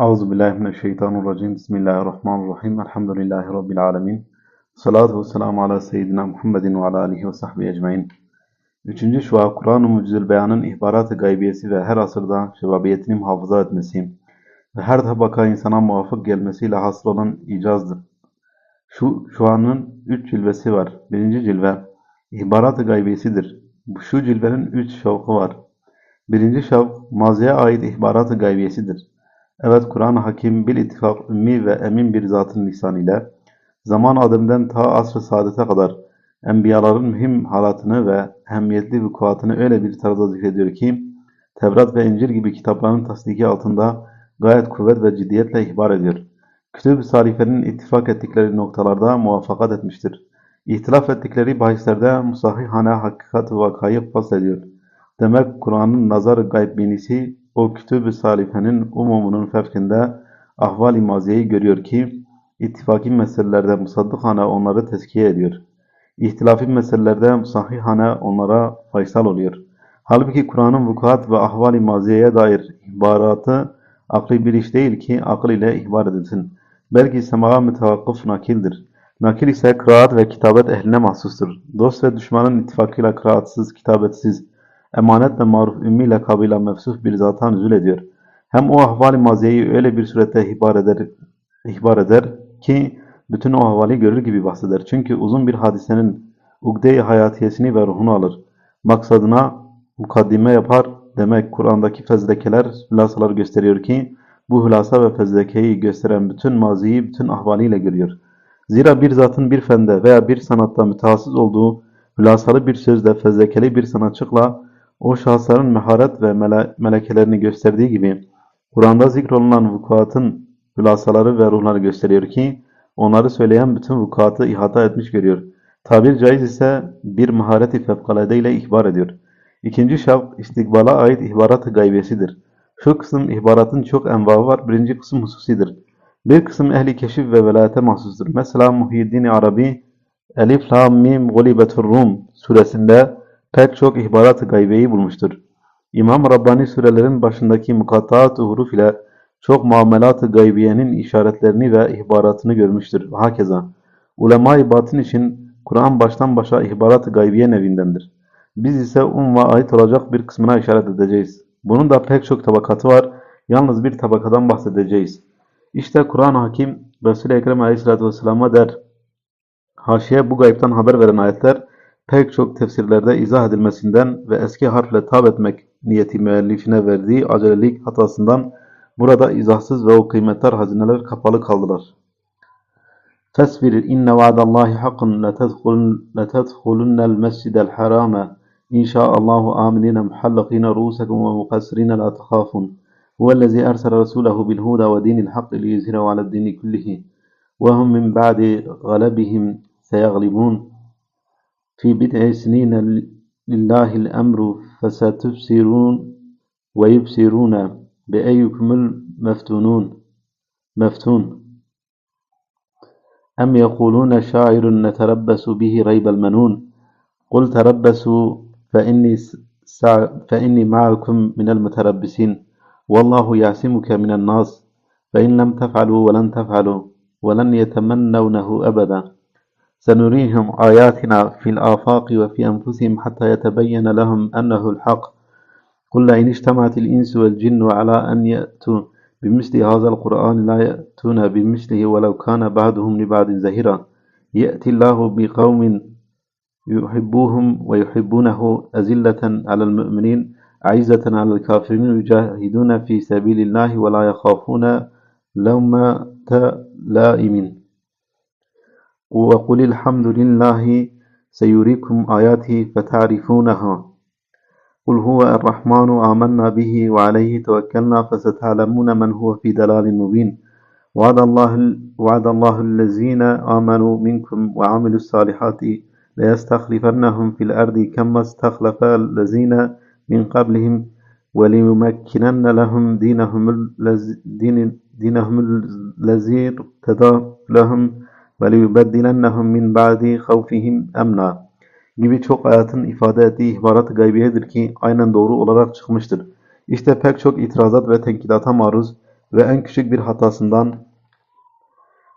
Euzu billahi mineşşeytanirracim. Bismillahirrahmanirrahim. Elhamdülillahi rabbil alamin. Salatu vesselamu ala seyyidina Muhammedin ve ala alihi ve sahbihi ecmaîn. Üçüncü şua Kur'an-ı Mucizül Beyan'ın ihbarat-ı gaybiyesi ve her asırda şebabiyetini muhafaza etmesi ve her tabaka insana muvafık gelmesiyle hasıl olan icazdır. Şu şuanın üç cilvesi var. Birinci cilve ihbarat-ı gaybiyesidir. Şu cilvenin üç şavkı var. Birinci şavk maziye ait ihbarat-ı gaybiyesidir. Evet Kur'an-ı Hakim bil ittifak ümmi ve emin bir zatın lisanıyla zaman adımdan ta asr-ı saadete kadar enbiyaların mühim halatını ve ehemmiyetli vukuatını öyle bir tarzda zikrediyor ki Tevrat ve İncil gibi kitapların tasdiki altında gayet kuvvet ve ciddiyetle ihbar ediyor. Kütüb-ü Sarife'nin ittifak ettikleri noktalarda muvaffakat etmiştir. İhtilaf ettikleri bahislerde musahihane hakikat ve vakayı faslediyor. Demek Kur'an'ın nazar gayb binisi o kütüb-ü salifenin umumunun fevkinde ahval-i maziyeyi görüyor ki ittifaki meselelerde musaddıkhane onları tezkiye ediyor. İhtilafi meselelerde musahihane onlara faysal oluyor. Halbuki Kur'an'ın vukuat ve ahval-i maziyeye dair ihbaratı akli bir iş değil ki akıl ile ihbar edilsin. Belki semağa mütevakkıf nakildir. Nakil ise kıraat ve kitabet ehline mahsustur. Dost ve düşmanın ittifakıyla kıraatsız, kitabetsiz, emanet ve maruf ümmi lakabıyla mefsuf bir zata nüzul ediyor. Hem o ahval-i maziyeyi öyle bir surette ihbar eder, ihbar eder ki bütün o ahvali görür gibi bahseder. Çünkü uzun bir hadisenin ugde-i hayatiyesini ve ruhunu alır. Maksadına mukaddime yapar demek Kur'an'daki fezlekeler, hülasalar gösteriyor ki bu hülasa ve fezlekeyi gösteren bütün maziyi bütün ahvaliyle görüyor. Zira bir zatın bir fende veya bir sanatta mütehassıs olduğu hülasalı bir sözle fezlekeli bir sanatçıkla o şahısların meharet ve mele melekelerini gösterdiği gibi Kur'an'da zikrolunan vukuatın hülasaları ve ruhları gösteriyor ki onları söyleyen bütün vukuatı ihata etmiş görüyor. Tabir caiz ise bir mahareti fevkalade ile ihbar ediyor. İkinci şavk istikbala ait ihbarat-ı gaybesidir. Şu kısım ihbaratın çok envahı var. Birinci kısım hususidir. Bir kısım ehli keşif ve velayete mahsustur. Mesela Muhyiddin Arabi Elif Lam Mim Gulibetur Rum suresinde pek çok ihbarat-ı gaybeyi bulmuştur. İmam Rabbani surelerin başındaki mukattaat huruf ile çok muamelat-ı gaybiyenin işaretlerini ve ihbaratını görmüştür. Hakeza ulema-i batın için Kur'an baştan başa ihbarat-ı gaybiye nevindendir. Biz ise umma ait olacak bir kısmına işaret edeceğiz. Bunun da pek çok tabakatı var. Yalnız bir tabakadan bahsedeceğiz. İşte Kur'an-ı Hakim Resul-i Ekrem Aleyhisselatü Vesselam'a der. Haşiye bu gayipten haber veren ayetler pek çok tefsirlerde izah edilmesinden ve eski harfle tab etmek niyeti müellifine verdiği acelelik hatasından burada izahsız ve o kıymetler hazineler kapalı kaldılar. Fesbir inne vaadallahi hakkun letedhulunnel mescidel harame inşaallahu aminine muhallakine ruusekum ve mukassirine la tehafun huvellezî ersele rasulehu bil huda ve dinil hakkı liyuzhirehu ale'd-dini kullihi. Ve hum min ba'di galabihim seyaglibun في بضع سنين لله الأمر فستبصرون ويبصرون بأيكم المفتونون مفتون. أم يقولون شاعر نتربص به ريب المنون؟ قل تربصوا فإني, فإني معكم من المتربصين. والله يعصمك من الناس فإن لم تفعلوا ولن تفعلوا ولن يتمنونه أبدا. سنريهم آياتنا في الآفاق وفي أنفسهم حتى يتبين لهم أنه الحق. قل لئن اجتمعت الإنس والجن على أن يأتوا بمثل هذا القرآن لا يأتون بمثله ولو كان بعضهم لبعض زهيرا. يأتي الله بقوم يحبوهم ويحبونه أزلة على المؤمنين عزة على الكافرين يجاهدون في سبيل الله ولا يخافون لومة لائم وقل الحمد لله سيريكم آياته فتعرفونها. قل هو الرحمن آمنا به وعليه توكلنا فستعلمون من هو في دلال مبين. وعد الله, وعد الله الذين آمنوا منكم وعملوا الصالحات ليستخلفنهم في الأرض كما استخلف الذين من قبلهم وليمكنن لهم دينهم الذي دينهم الذي ارتضى لهم. وَلِيُبَدِّلَنَّهُمْ مِنْ بَعْدِ خَوْفِهِمْ اَمْنًا gibi çok ayatın ifade ettiği ihbarat gaybiyedir ki aynen doğru olarak çıkmıştır. İşte pek çok itirazat ve tenkidata maruz ve en küçük bir hatasından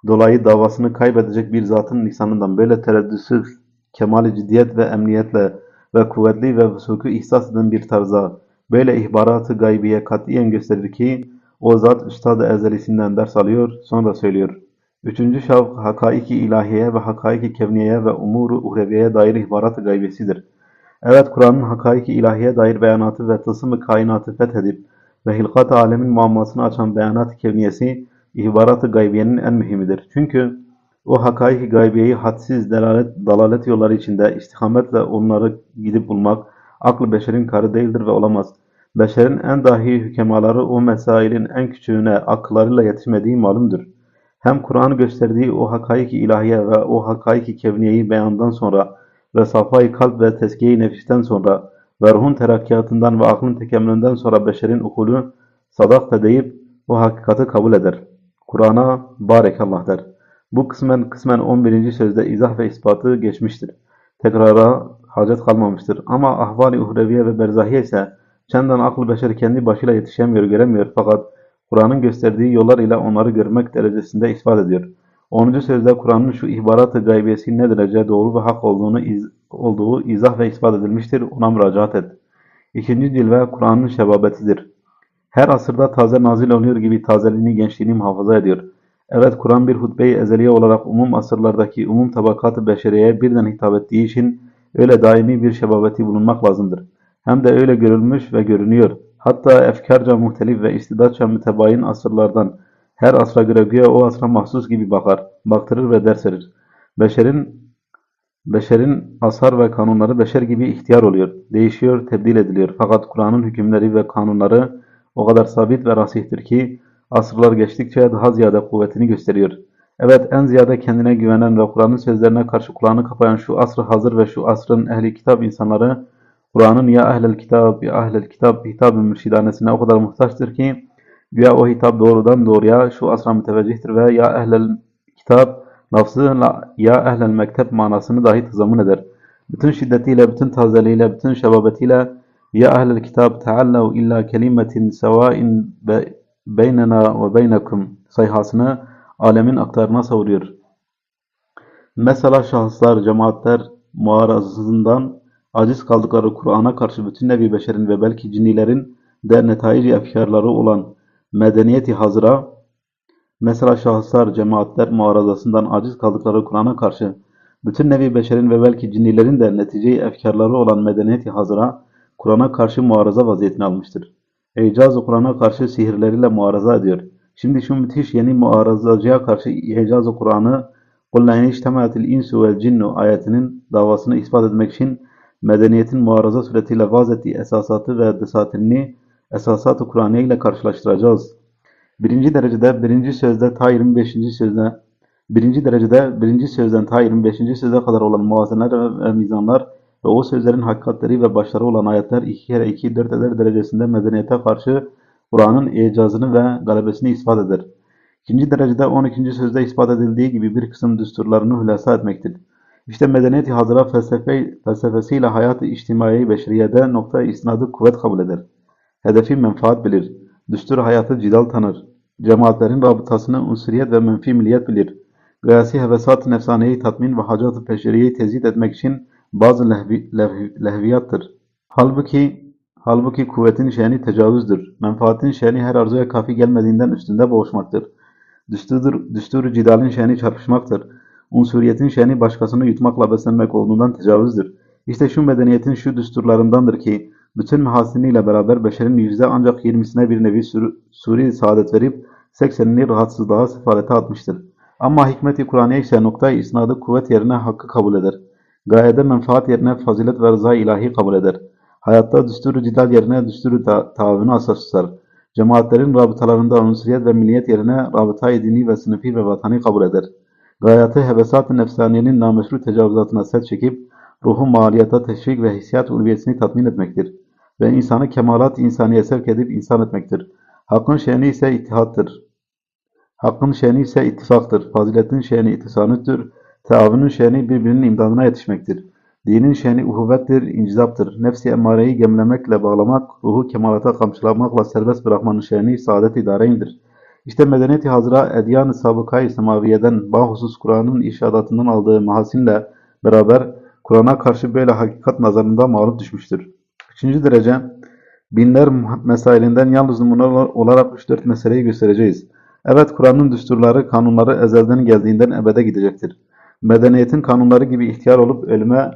dolayı davasını kaybedecek bir zatın lisanından böyle tereddütsüz, kemali ciddiyet ve emniyetle ve kuvvetli ve vusuku ihsas eden bir tarza böyle ihbaratı gaybiye katiyen gösterir ki o zat üstad-ı ezelisinden ders alıyor, sonra söylüyor. Üçüncü şavk hakaiki ilahiye ve hakaiki kevniyeye ve umuru uhreviyeye dair ihbarat-ı gaybesidir. Evet Kur'an'ın hakaiki ilahiye dair beyanatı ve tılsım-ı kainatı fethedip ve hilkat-ı alemin muammasını açan beyanat-ı kevniyesi ihbarat-ı gaybiyenin en mühimidir. Çünkü o hakaiki gaybiyeyi hadsiz delalet, dalalet yolları içinde istikametle onları gidip bulmak aklı beşerin karı değildir ve olamaz. Beşerin en dahi hükemaları o mesailin en küçüğüne akıllarıyla yetişmediği malumdur. Hem Kur'an gösterdiği o hakaiki ilahiye ve o hakaiki kevniyeyi beyandan sonra ve safayı kalp ve teskiye-i nefisten sonra ve ruhun terakkiyatından ve aklın tekemmülünden sonra beşerin ukulü sadakta deyip o hakikati kabul eder. Kur'an'a barekallah der. Bu kısmen kısmen 11. sözde izah ve ispatı geçmiştir. Tekrara hacet kalmamıştır. Ama ahvali uhreviye ve berzahiye ise çenden aklı beşer kendi başıyla yetişemiyor, göremiyor fakat Kur'an'ın gösterdiği yollar ile onları görmek derecesinde ispat ediyor. 10. sözde Kur'an'ın şu ihbarat-ı gaybiyesi ne derece doğru ve hak olduğunu iz, olduğu izah ve ispat edilmiştir. Ona müracaat et. İkinci cilve Kur'an'ın şebabetidir. Her asırda taze nazil oluyor gibi tazeliğini, gençliğini muhafaza ediyor. Evet Kur'an bir hutbe-i ezeliye olarak umum asırlardaki umum tabakat-ı beşeriyeye birden hitap ettiği için öyle daimi bir şebabeti bulunmak lazımdır. Hem de öyle görülmüş ve görünüyor. Hatta efkarca muhtelif ve istidatça mütebayin asırlardan her asra göre güya o asra mahsus gibi bakar, baktırır ve ders verir. Beşerin Beşerin asar ve kanunları beşer gibi ihtiyar oluyor, değişiyor, tebdil ediliyor. Fakat Kur'an'ın hükümleri ve kanunları o kadar sabit ve rasihtir ki asırlar geçtikçe daha ziyade kuvvetini gösteriyor. Evet en ziyade kendine güvenen ve Kur'an'ın sözlerine karşı kulağını kapayan şu asrı hazır ve şu asrın ehli kitap insanları Kur'an'ın ya ehlel kitap ya ehlel kitap hitap-ı mürşidanesine o kadar muhtaçtır ki güya o hitap doğrudan doğruya şu asra müteveccihtir ve ya ehlel kitap lafzı ya ehlel mektep manasını dahi tazammun eder. Bütün şiddetiyle, bütün tazeliğiyle, bütün şebabetiyle ya ehlel kitap teallev illa kelimetin sevain beynena ve beynekum sayhasını alemin aktarına savuruyor. Mesela şahıslar, cemaatler muarazından aciz kaldıkları Kur'an'a karşı bütün nevi beşerin ve belki cinnilerin de netaici efkarları olan medeniyeti hazıra, mesela şahıslar, cemaatler muarazasından aciz kaldıkları Kur'an'a karşı bütün nevi beşerin ve belki cinnilerin de neticeyi efkarları olan medeniyeti hazıra, Kur'an'a karşı muaraza vaziyetini almıştır. İcaz-ı Kur'an'a karşı sihirleriyle muaraza ediyor. Şimdi şu müthiş yeni muarazacıya karşı İcaz-ı Kur'an'ı قُلْ لَاِنْ اِجْتَمَعَتِ الْاِنْسُ وَالْجِنُّ ayetinin davasını ispat etmek için medeniyetin muaraza suretiyle vaz ettiği esasatı ve desatini esasat-ı Kur'aniye ile karşılaştıracağız. Birinci derecede birinci sözde ta 25. sözde birinci derecede birinci sözden ta 25. söze kadar olan muvazeneler ve mizanlar ve o sözlerin hakikatleri ve başları olan ayetler 2 kere 2 4 eder derecesinde medeniyete karşı Kur'an'ın icazını ve galebesini ispat eder. İkinci derecede 12. sözde ispat edildiği gibi bir kısım düsturlarını hülasa etmektir. İşte medeniyeti hazıra felsefe, felsefesiyle hayat-ı içtimai beşeriyede nokta isnadı kuvvet kabul eder. Hedefi menfaat bilir. Düstur hayatı cidal tanır. Cemaatlerin rabıtasını unsuriyet ve menfi milliyet bilir. Gayasi hevesat-ı nefsaneyi tatmin ve hacat-ı peşeriyeyi tezit etmek için bazı lehvi, lehvi, lehviyattır. Halbuki halbuki kuvvetin şeni tecavüzdür. Menfaatin şeni her arzuya kafi gelmediğinden üstünde boğuşmaktır. Düsturdur, düstur cidalin şeni çarpışmaktır. Unsuriyetin şeni başkasını yutmakla beslenmek olduğundan tecavüzdür. İşte şu medeniyetin şu düsturlarındandır ki bütün mahasiniyle beraber beşerin yüzde ancak yirmisine bir nevi sur suri saadet verip seksenini rahatsızlığa sefalete atmıştır. Ama hikmeti Kur'an'ya ise noktayı isnadı kuvvet yerine hakkı kabul eder. Gayede menfaat yerine fazilet ve rıza ilahi kabul eder. Hayatta düsturu cidal yerine düsturu ta taavunu asas tutar. Cemaatlerin rabıtalarında unsuriyet ve milliyet yerine rabıtayı dini ve sınıfi ve vatani kabul eder. Gayatı hevesat-ı nefsaniyenin nameşru tecavüzatına set çekip ruhu maliyata teşvik ve hissiyat ulviyesini tatmin etmektir. Ve insanı kemalat insaniye sevk edip insan etmektir. Hakkın şeni ise ittihattır. Hakkın şeni ise ittifaktır. Faziletin şeni itisanüttür. Teavünün şeni birbirinin imdadına yetişmektir. Dinin şeni uhuvvettir, incizaptır. Nefsi emmareyi gemlemekle bağlamak, ruhu kemalata kamçılamakla serbest bırakmanın şeni saadet idareyindir. İşte medeniyeti hazıra edyan-ı sabıkayı semaviyeden bahusus Kur'an'ın irşadatından aldığı mahasinle beraber Kur'an'a karşı böyle hakikat nazarında mağlup düşmüştür. Üçüncü derece binler mesailinden yalnız numune olarak 3-4 meseleyi göstereceğiz. Evet Kur'an'ın düsturları, kanunları ezelden geldiğinden ebede gidecektir. Medeniyetin kanunları gibi ihtiyar olup ölüme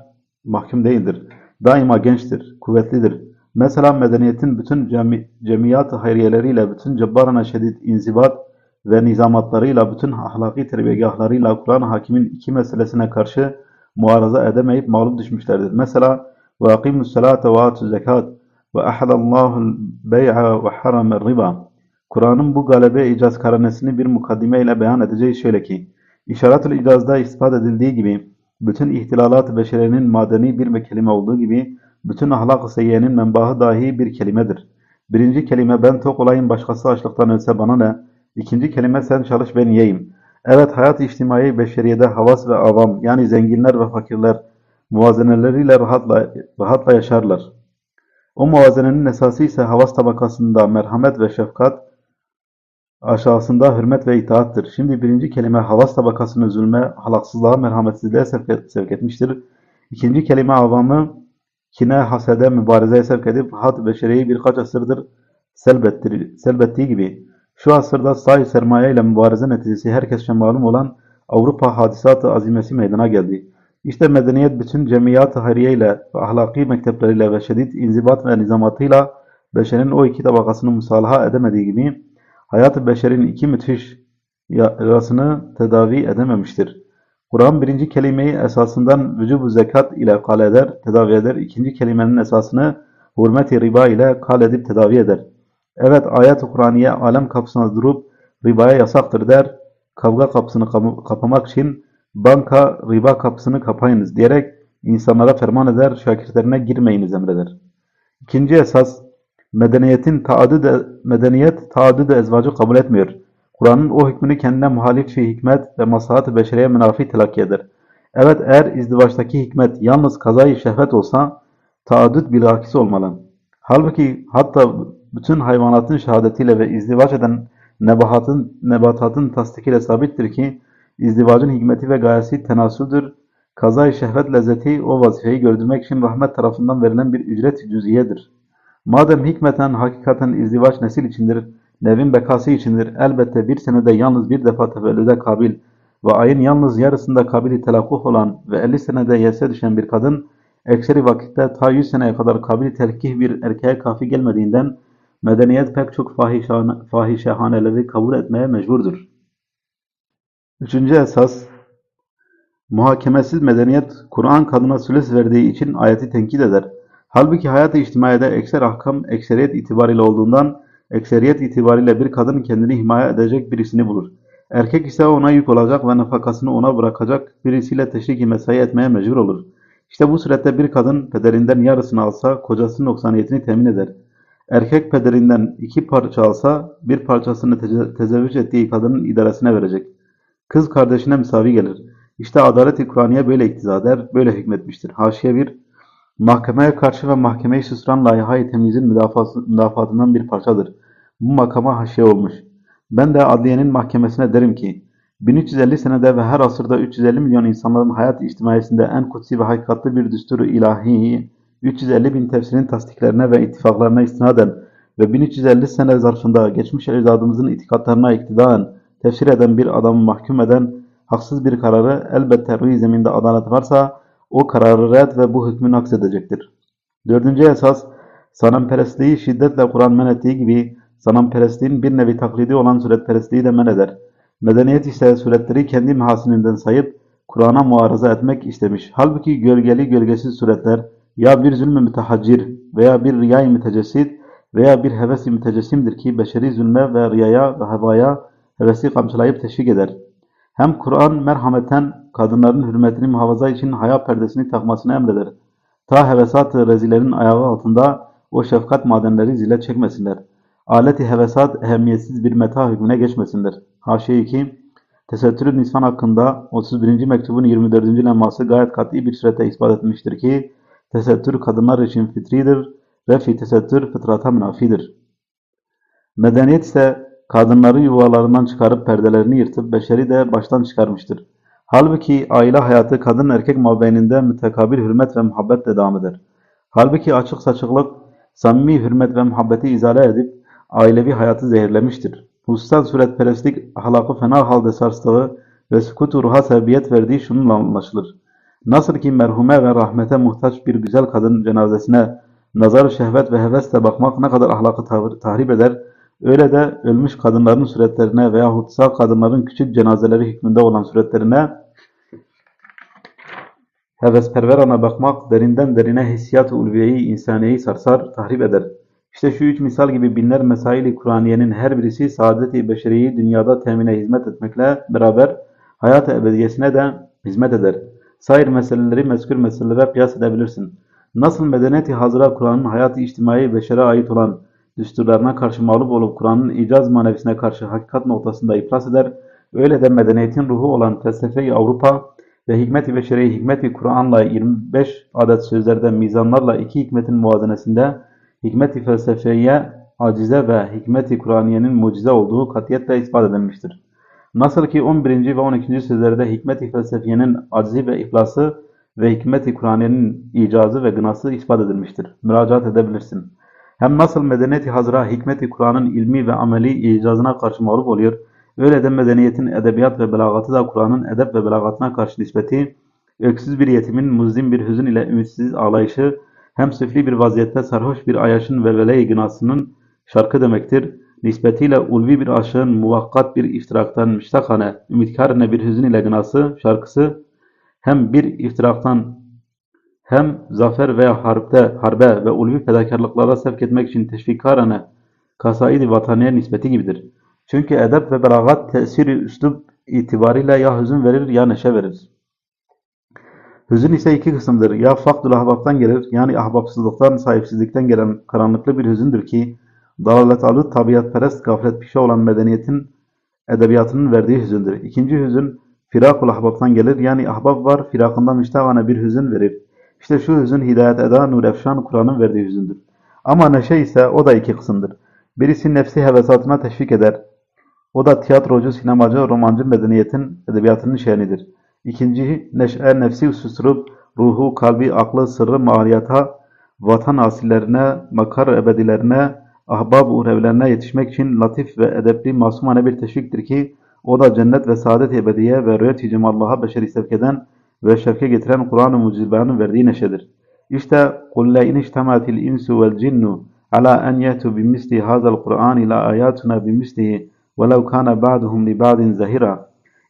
mahkum değildir. Daima gençtir, kuvvetlidir. Mesela medeniyetin bütün cemi, cemiyat hayriyeleriyle, bütün cebbarına şedid inzibat ve nizamatlarıyla, bütün ahlaki terbiyegahlarıyla Kur'an hakimin iki meselesine karşı muaraza edemeyip mağlup düşmüşlerdir. Mesela وَاقِمُوا الصَّلَاةَ وَآتُوا الزَّكَاةَ وَأَحَلَ اللّٰهُ الْبَيْعَ وَحَرَمَ الرِّبَى Kur'an'ın bu galibe icaz karanesini bir mukaddime ile beyan edeceği şöyle ki, İşaret-ül icazda ispat edildiği gibi, bütün ihtilalat beşerinin madeni bir kelime olduğu gibi, bütün ahlak-ı seyyiyenin menbahı dahi bir kelimedir. Birinci kelime ben tok olayım başkası açlıktan ölse bana ne? İkinci kelime sen çalış ben yiyeyim. Evet hayat içtimai beşeriyede havas ve avam yani zenginler ve fakirler muvazeneleriyle rahatla, rahatla yaşarlar. O muvazenenin esası ise havas tabakasında merhamet ve şefkat, aşağısında hürmet ve itaattır. Şimdi birinci kelime havas tabakasını zulme, halaksızlığa, merhametsizliğe sevk etmiştir. İkinci kelime avamı kine, hasede, mübarezeye sevk edip hat beşeriyi birkaç asırdır selbettir, selbettiği gibi şu asırda sahi sermaye ile mübareze neticesi herkesçe malum olan Avrupa hadisat-ı azimesi meydana geldi. İşte medeniyet bütün cemiyat-ı hayriye ile ve ahlaki mektepleriyle ve şiddet inzibat ve nizamatıyla beşerin o iki tabakasını musalaha edemediği gibi hayat-ı beşerin iki müthiş yarasını tedavi edememiştir. Kur'an birinci kelimeyi esasından vücubu zekat ile kal eder, tedavi eder. İkinci kelimenin esasını hürmet-i riba ile kal edip tedavi eder. Evet ayet-i Kur'aniye alem kapısına durup ribaya yasaktır der. Kavga kapısını kapamak için banka riba kapısını kapayınız diyerek insanlara ferman eder, şakirtlerine girmeyiniz emreder. İkinci esas medeniyetin taaddüd medeniyet taaddüd ezvacı kabul etmiyor. Kur'an'ın o hükmünü kendine muhalif şey hikmet ve maslahat-ı beşeriye münafi telakki eder. Evet eğer izdivaçtaki hikmet yalnız kazayı şehvet olsa taaddüd bilakisi olmalı. Halbuki hatta bütün hayvanatın şehadetiyle ve izdivaç eden nebahatın, nebatatın tasdikiyle sabittir ki izdivacın hikmeti ve gayesi tenasüldür. Kazay şehvet lezzeti o vazifeyi gördürmek için rahmet tarafından verilen bir ücret cüziyedir. Madem hikmeten, hakikaten izdivaç nesil içindir, nevin bekası içindir, elbette bir senede yalnız bir defa tevellüde kabil ve ayın yalnız yarısında kabili telakkuh olan ve 50 senede yese düşen bir kadın, ekseri vakitte ta 100 seneye kadar kabili telkih bir erkeğe kafi gelmediğinden, medeniyet pek çok fahişehane, fahişehaneleri kabul etmeye mecburdur. Üçüncü esas, muhakemesiz medeniyet, Kur'an kadına sülüs verdiği için ayeti tenkit eder. Halbuki hayat-ı ekser ahkam ekseriyet itibariyle olduğundan, ekseriyet itibariyle bir kadın kendini himaye edecek birisini bulur. Erkek ise ona yük olacak ve nafakasını ona bırakacak birisiyle teşrik-i mesai etmeye mecbur olur. İşte bu surette bir kadın pederinden yarısını alsa kocasının noksaniyetini temin eder. Erkek pederinden iki parça alsa bir parçasını teze tezevvüç ettiği kadının idaresine verecek. Kız kardeşine misavi gelir. İşte adalet-i Kur'aniye böyle iktiza eder, böyle hükmetmiştir. Haşiye bir Mahkemeye karşı ve mahkemeyi susturan layihayı temizin müdafaatından bir parçadır. Bu makama haşiye olmuş. Ben de adliyenin mahkemesine derim ki, 1350 senede ve her asırda 350 milyon insanların hayat içtimaiyesinde en kutsi ve hakikatli bir düsturu ilahiyi 350 bin tefsirin tasdiklerine ve ittifaklarına istinaden ve 1350 sene zarfında geçmiş ecdadımızın itikatlarına iktidaen tefsir eden bir adamı mahkum eden haksız bir kararı elbette ruh zeminde adalet varsa o kararı red ve bu hükmü naksedecektir. Dördüncü esas, sanamperestliği şiddetle Kur'an men ettiği gibi sanamperestliğin bir nevi taklidi olan suretperestliği de men eder. Medeniyet ise suretleri kendi mahasininden sayıp Kur'an'a muaraza etmek istemiş. Halbuki gölgeli gölgesiz suretler ya bir zulmü mütehaccir veya bir riyayı mütecessid veya bir hevesi mütecessimdir ki beşeri zulme ve riyaya ve havaya hevesi kamçılayıp teşvik eder. Hem Kur'an merhameten kadınların hürmetini muhafaza için haya perdesini takmasını emreder. Ta hevesat rezilerin ayağı altında o şefkat madenleri zile çekmesinler. Aleti hevesat ehemmiyetsiz bir meta hükmüne geçmesinler. Haşiye 2 Tesettürü Nisan hakkında 31. mektubun 24. leması gayet kat'i bir surette ispat etmiştir ki tesettür kadınlar için fitridir, refi tesettür fıtrata münafidir. Medeniyet ise kadınları yuvalarından çıkarıp perdelerini yırtıp beşeri de baştan çıkarmıştır. Halbuki aile hayatı kadın erkek mabeyninde mütekabil hürmet ve muhabbetle devam eder. Halbuki açık saçıklık samimi hürmet ve muhabbeti izale edip ailevi hayatı zehirlemiştir. Hususan suretperestlik ahlakı fena halde sarstığı ve sükutu ruha sebebiyet verdiği şununla anlaşılır. Nasıl ki merhume ve rahmete muhtaç bir güzel kadın cenazesine nazar şehvet ve hevesle bakmak ne kadar ahlakı tahrip eder, öyle de ölmüş kadınların suretlerine veyahut sağ kadınların küçük cenazeleri hükmünde olan suretlerine hevesperverana bakmak derinden derine hissiyat-ı ulviyeyi, insaniyeyi sarsar, tahrip eder. İşte şu üç misal gibi binler mesail-i Kur'aniyenin her birisi saadet-i beşeriyeyi dünyada temine hizmet etmekle beraber hayat-ı ebediyesine de hizmet eder. Sair meseleleri mezkür meselelere kıyas edebilirsin. Nasıl medeniyeti hazıra Kur'an'ın hayat-ı içtimai beşere ait olan düsturlarına karşı mağlup olup Kur'an'ın icaz manevisine karşı hakikat noktasında iflas eder, öyle de medeniyetin ruhu olan felsefe-i Avrupa ve hikmet-i beşeri hikmet-i Kur'an'la 25 adet sözlerde mizanlarla iki hikmetin muvazenesinde hikmet-i felsefeye acize ve hikmet-i Kur'aniyenin mucize olduğu katiyetle ispat edilmiştir. Nasıl ki 11. ve 12. sözlerde hikmet-i felsefiyenin acizi ve iflası ve hikmet-i Kur'aniyenin icazı ve gınası ispat edilmiştir. Müracaat edebilirsin. Hem nasıl medeniyeti hazıra hikmet-i Kur'an'ın ilmi ve ameli icazına karşı mağlup oluyor, öyle de medeniyetin edebiyat ve belagatı da Kur'an'ın edep ve belagatına karşı nispeti, öksüz bir yetimin muzdim bir hüzün ile ümitsiz ağlayışı, hem süfli bir vaziyette sarhoş bir ayaşın velvele-i gınasının şarkı demektir. Nispetiyle ulvi bir aşığın muvakkat bir iftiraktan müştakane, ümitkarane bir hüzün ile gınası, şarkısı, hem bir iftiraktan hem zafer veya harpte, harbe ve ulvi fedakarlıklara sevk etmek için teşvikarane kasaidi vataniye nispeti gibidir. Çünkü edep ve belagat tesiri üslup itibariyle ya hüzün verir ya neşe verir. Hüzün ise iki kısımdır. Ya fakdül ahbaptan gelir, yani ahbapsızlıktan, sahipsizlikten gelen karanlıklı bir hüzündür ki, dalalet alı tabiatperest gaflet pişe olan medeniyetin edebiyatının verdiği hüzündür. İkinci hüzün, firakul ahbaptan gelir, yani ahbap var, firakından müştevane bir hüzün verir. İşte şu hüzün hidayet eda nur efşan Kur'an'ın verdiği hüzündür. Ama neşe ise o da iki kısımdır. Birisi nefsi hevesatına teşvik eder. O da tiyatrocu, sinemacı, romancı medeniyetin edebiyatının şe'nidir. İkinci neşe nefsi susturup ruhu, kalbi, aklı, sırrı, mariyata, vatan asillerine, makar ebedilerine, ahbab urevlerine yetişmek için latif ve edepli masumane bir teşviktir ki o da cennet ve saadet ebediye ve rüyet-i cemallaha beşeri sevk eden ve şevke getiren Kur'an-ı Mucizbeyan'ın verdiği neşedir. İşte قُلْ لَاِنْ اِجْتَمَعَتِ الْاِنْسُ وَالْجِنُّ عَلَى أَنْ يَأْتُوا بِمِثْلِ هَذَا الْقُرْآنِ لَآيَاتُنَا بِمِثْلِهِ وَلَوْ كَانَ بَعْضُهُمْ لِبَعْضٍ زَهِرًا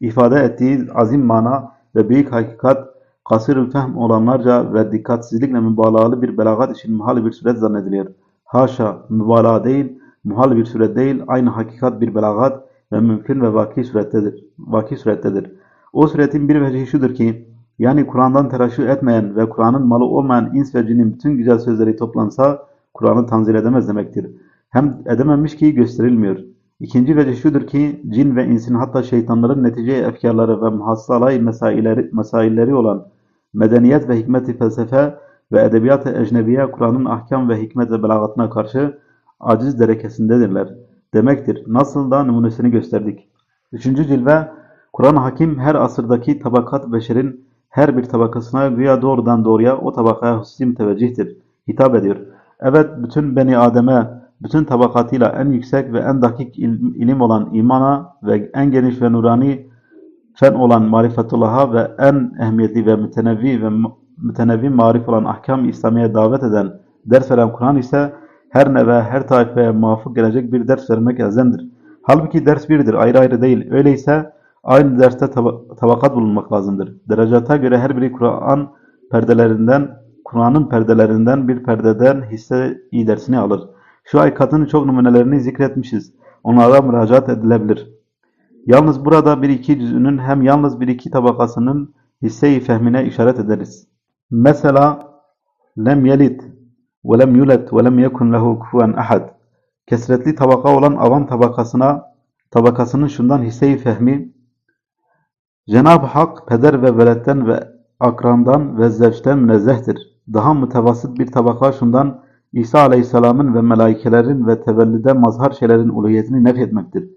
ifade ettiği azim mana ve büyük hakikat kasır fehm olanlarca ve dikkatsizlikle mübalağalı bir belagat için muhal bir suret zannediliyor. Haşa, mübalağa değil, muhal bir suret değil, aynı hakikat bir belagat ve mümkün ve vaki surettedir. Vaki surettedir. O suretin bir vecihi şudur ki, yani Kur'an'dan teraşü etmeyen ve Kur'an'ın malı olmayan ins ve cinin bütün güzel sözleri toplansa, Kur'an'ı tanzil edemez demektir. Hem edememiş ki gösterilmiyor. İkinci vecih şudur ki, cin ve insin hatta şeytanların netice efkarları ve muhassalay mesaileri, mesailleri olan medeniyet ve hikmet-i felsefe ve edebiyat-ı ecnebiye Kur'an'ın ahkam ve hikmet ve belagatına karşı aciz derekesindedirler. Demektir. Nasıl da numunesini gösterdik. Üçüncü cilve, Kur'an-ı Hakim her asırdaki tabakat beşerin her bir tabakasına güya doğrudan doğruya o tabakaya hususi müteveccihtir. Hitap ediyor. Evet bütün Beni Adem'e bütün tabakatıyla en yüksek ve en dakik il- ilim olan imana ve en geniş ve nurani fen olan marifetullah'a ve en ehemmiyetli ve mütenevvi ve mütenevvi marif olan ahkam-ı İslamiye davet eden ders veren Kur'an ise her neve, her taifeye muvafık gelecek bir ders vermek elzemdir. Halbuki ders birdir, ayrı ayrı değil. Öyleyse aynı derste taba- tabakat bulunmak lazımdır. Derecata göre her biri Kur'an perdelerinden, Kur'an'ın perdelerinden bir perdeden hisse iyi dersini alır. Şu aykatın çok numunelerini zikretmişiz. Onlara müracaat edilebilir. Yalnız burada bir iki cüzünün hem yalnız bir iki tabakasının hisse-i fehmine işaret ederiz. Mesela lem yelid ve lem yulet ve lem yekun lehu kufuven ahad. Kesretli tabaka olan avam tabakasına tabakasının şundan hisse-i fehmi Cenab-ı Hak peder ve veletten ve akrandan ve zevçten münezzehtir. Daha mütevasıt bir tabaka şundan İsa Aleyhisselam'ın ve melaikelerin ve tevellüde mazhar şeylerin uluhiyetini nefyetmektir.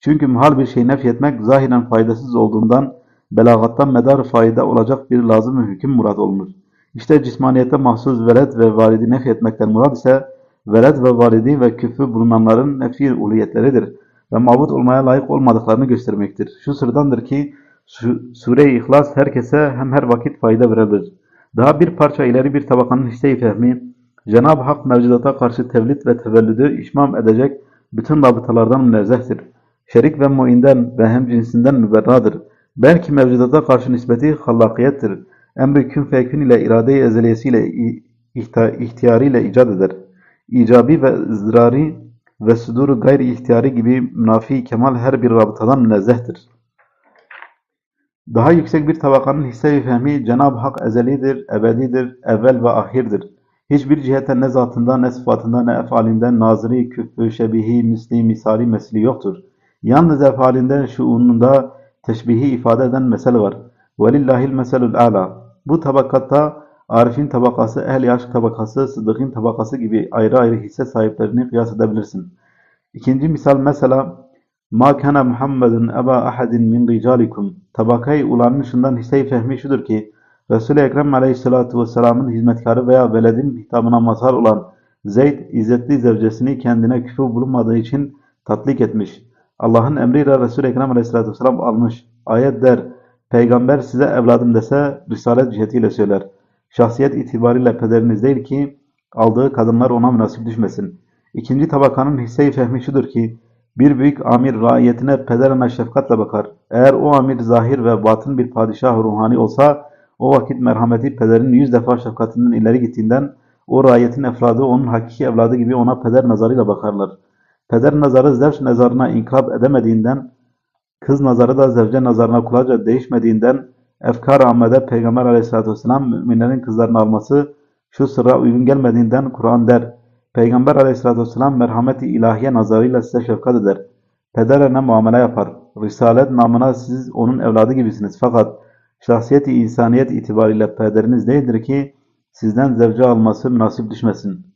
Çünkü muhal bir şey nefyetmek zahiren faydasız olduğundan belagattan medar fayda olacak bir lazım hüküm murad olunur. İşte cismaniyete mahsus veled ve validi nefyetmekten murad ise veled ve validi ve küfü bulunanların nefi uluhiyetleridir ve mabut olmaya layık olmadıklarını göstermektir. Şu sırdandır ki Sure-i İhlas herkese hem her vakit fayda verebilir. Daha bir parça ileri bir tabakanın hisse-i fehmi, Cenab-ı Hak mevcudata karşı tevlit ve tevellüdü işmam edecek bütün rabıtalardan münezzehtir. Şerik ve muinden ve hem cinsinden müberradır. Belki mevcudata karşı nispeti hallakiyettir. Emri kün fekün ile irade-i ezeliyesiyle ihtiyarıyla icat eder. İcabi ve ızdırari ve sudur gayri ihtiyari gibi münafi kemal her bir rabıtadan münezzehtir. Daha yüksek bir tabakanın hisse-i fehmi Cenab-ı Hak ezelidir, ebedidir, evvel ve ahirdir. Hiçbir cihete ne zatında, ne sıfatında, ne efalinden naziri, küffü, şebihi, misli, misali, mesli yoktur. Yalnız efalinden, şuununda teşbihi ifade eden mesele var. وَلِلَّهِ الْمَسَلُ الْعَلَى Bu tabakatta Arif'in tabakası, ehl-i aşk tabakası, sıddıkın tabakası gibi ayrı ayrı hisse sahiplerini kıyas edebilirsin. İkinci misal mesela Ma kana Muhammedun eba ahadin min ricalikum. Tabakayı ulanışından hisse-i fehmi şudur ki Resul-i Ekrem aleyhissalatu vesselamın hizmetkarı veya veledin hitabına mazhar olan Zeyd izzetli zevcesini kendine küfür bulunmadığı için tatlik etmiş. Allah'ın emriyle Resul-i Ekrem aleyhissalatu vesselam almış. Ayet der, peygamber size evladım dese risalet cihetiyle söyler. Şahsiyet itibariyle pederiniz değil ki aldığı kadınlar ona münasip düşmesin. İkinci tabakanın hisse-i fehmi şudur ki bir büyük amir raiyetine pederine şefkatle bakar. Eğer o amir zahir ve batın bir padişah ruhani olsa o vakit merhameti pederin yüz defa şefkatinden ileri gittiğinden o rayetin efradı onun hakiki evladı gibi ona peder nazarıyla bakarlar. Peder nazarı zevç nazarına inkab edemediğinden, kız nazarı da zevce nazarına kulaca değişmediğinden, efkar Ahmet'e Peygamber aleyhissalatü vesselam müminlerin kızlarını alması şu sıra uygun gelmediğinden Kur'an der. Peygamber aleyhissalatü vesselam merhameti ilahiye nazarıyla size şefkat eder. Pederine muamele yapar. Risalet namına siz onun evladı gibisiniz. Fakat şahsiyeti insaniyet itibariyle pederiniz değildir ki sizden zevce alması münasip düşmesin.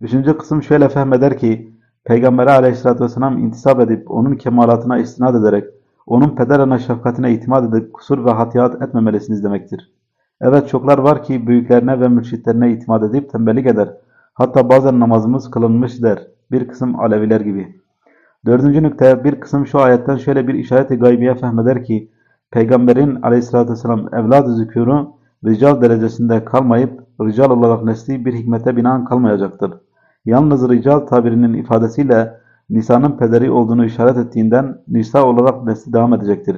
Üçüncü kısım şöyle fehmeder ki Peygamber'e aleyhissalatü vesselam intisap edip onun kemalatına istinad ederek onun pederine şefkatine itimat edip kusur ve hatiyat etmemelisiniz demektir. Evet çoklar var ki büyüklerine ve mürşitlerine itimat edip tembellik eder. Hatta bazen namazımız kılınmış der. Bir kısım Aleviler gibi. Dördüncü nükte bir kısım şu ayetten şöyle bir işareti gaybiye fehmeder ki Peygamberin aleyhissalatü vesselam evlad-ı zükûru rical derecesinde kalmayıp rical olarak nesli bir hikmete binaen kalmayacaktır. Yalnız rical tabirinin ifadesiyle Nisa'nın pederi olduğunu işaret ettiğinden Nisa olarak nesli devam edecektir.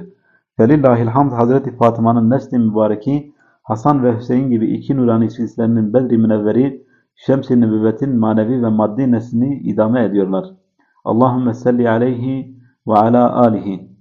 Felillahil hamd Hazreti Fatıma'nın nesli mübareki Hasan ve Hüseyin gibi iki nurani silsilenin Bedri Münevveri Şems-i Nübüvvetin manevi ve maddi neslini idame ediyorlar. Allahümme salli aleyhi ve ala alihi.